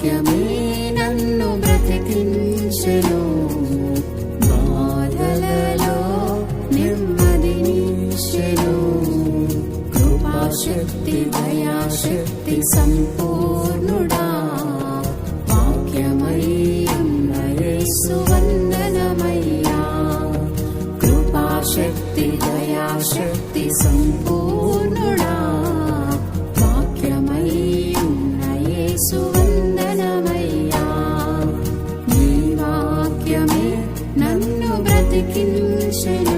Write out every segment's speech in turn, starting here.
వాక్యమే నన్ను బ్రతికించెను. బాధలలో నెమ్మదినిచ్చెను కృపాశక్తి దయాశక్తి సంపూర్ణుడా. వాక్యమయ్యున్న యేసు కృపాశక్తి దయాశక్తి సంపూర్ణుడా. బ్రతికించెను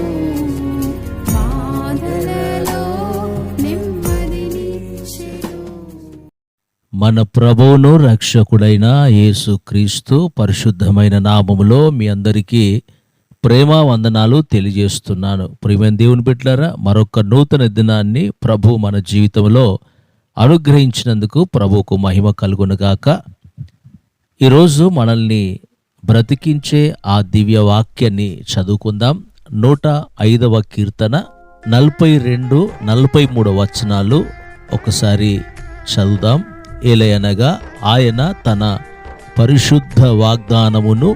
మన ప్రభువును రక్షకుడైన యేసుక్రీస్తు పరిశుద్ధమైన నామములో మీ అందరికీ ప్రేమ వందనాలు తెలియజేస్తున్నాను. ప్రియమైన దేవుని బిడ్డలారా మరొక నూతన దినాన్ని ప్రభు మన జీవితంలో అనుగ్రహించినందుకు ప్రభువుకు మహిమ కలుగునుగాక. ఈరోజు మనల్ని బ్రతికించే ఆ దివ్య వాక్యాన్ని చదువుకుందాం. నూట ఐదవ కీర్తన నలభై రెండు నలభై మూడు వచనాలు ఒకసారి చదువుదాం. ఏలయనగా ఆయన తన పరిశుద్ధ వాగ్దానమును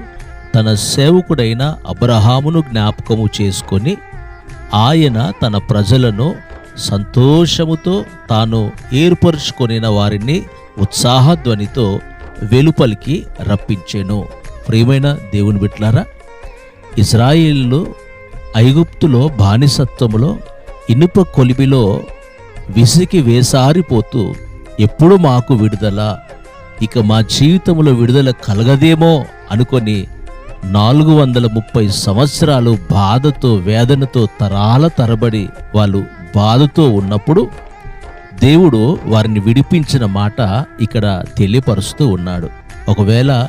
తన సేవకుడైన అబ్రహామును జ్ఞాపకము చేసుకొని ఆయన తన ప్రజలను సంతోషముతో తాను ఏర్పరుచుకొనిన వారిని ఉత్సాహధ్వనితో వెలుపలికి రప్పించెను. ప్రియమైన దేవుని బిట్లారా ఇజ్రాయిల్లు ఐగుప్తులో బానిసత్వములో ఇనుప కొలిమిలో విసికి వేసారిపోతూ ఎప్పుడు మాకు విడుదల? ఇక మా జీవితంలో విడుదల కలగదేమో అనుకొని నాలుగు వందల ముప్పై సంవత్సరాలు బాధతో వేదనతో తరాల తరబడి వాళ్ళు బాధతో ఉన్నప్పుడు దేవుడు వారిని విడిపించిన మాట ఇక్కడ తెలియపరుస్తూ ఉన్నాడు. ఒకవేళ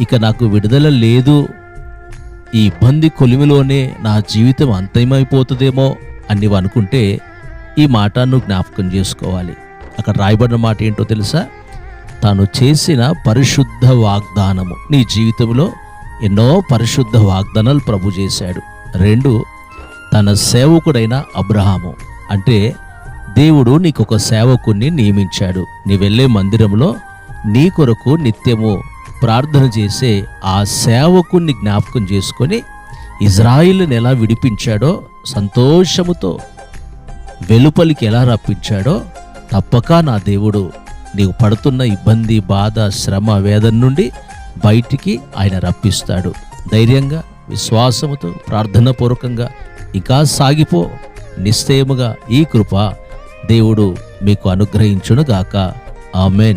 ఇక నాకు విడుదల లేదు. ఈ ఇబ్బంది కొలిమిలోనే నా జీవితం అంతమైపోతుందేమో అని నీవు అనుకుంటే ఈ మాట నువ్వు జ్ఞాపకం చేసుకోవాలి. అక్కడ రాయబడిన మాట ఏంటో తెలుసా? తాను చేసిన పరిశుద్ధ వాగ్దానము. నీ జీవితంలో ఎన్నో పరిశుద్ధ వాగ్దానాలు ప్రభు చేశాడు. రెండు తన సేవకుడైన అబ్రహాము. అంటే దేవుడు నీకు ఒక సేవకుణ్ణి నియమించాడు. నీ వెళ్ళే మందిరంలో నీ కొరకు నిత్యము ప్రార్థన చేసే ఆ సేవకుణ్ణి జ్ఞాపకం చేసుకొని ఇజ్రాయిల్ని ఎలా విడిపించాడో సంతోషముతో వెలుపలికి ఎలా రప్పించాడో తప్పక నా దేవుడు నీవు పడుతున్న ఇబ్బంది బాధ శ్రమ వేదన నుండి బయటికి ఆయన రప్పిస్తాడు. ధైర్యంగా విశ్వాసముతో ప్రార్థనపూర్వకంగా ఇంకా సాగిపో. నిశ్చయముగా ఈ కృప దేవుడు మీకు అనుగ్రహించునుగాక. ఆమెన్.